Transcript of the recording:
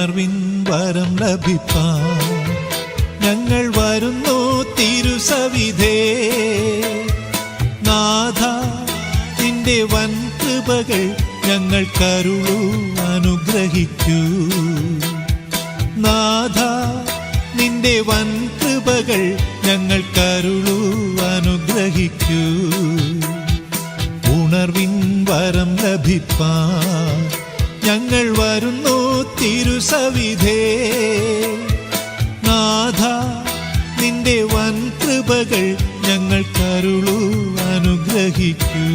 ഉണർവിൻ വരം ലഭിപ്പാ ഞങ്ങൾ വരുന്നു തിരുസവിധേ. നാഥ നിന്റെ വൻ കൃപകൾ ഞങ്ങൾ കരുളു അനുഗ്രഹിക്കൂ. നാഥ നിന്റെ വൻ കൃപകൾ ഞങ്ങൾ കരുളു അനുഗ്രഹിക്കൂ. ഉണർവിൻ വരം ലഭിപ്പാൻ. ഞങ്ങൾ വരുന്നു തിരുസവിധേ. നാഥ നിന്റെ വൻ കൃപകൾ ഞങ്ങൾ കരുളു അനുഗ്രഹിക്കൂ.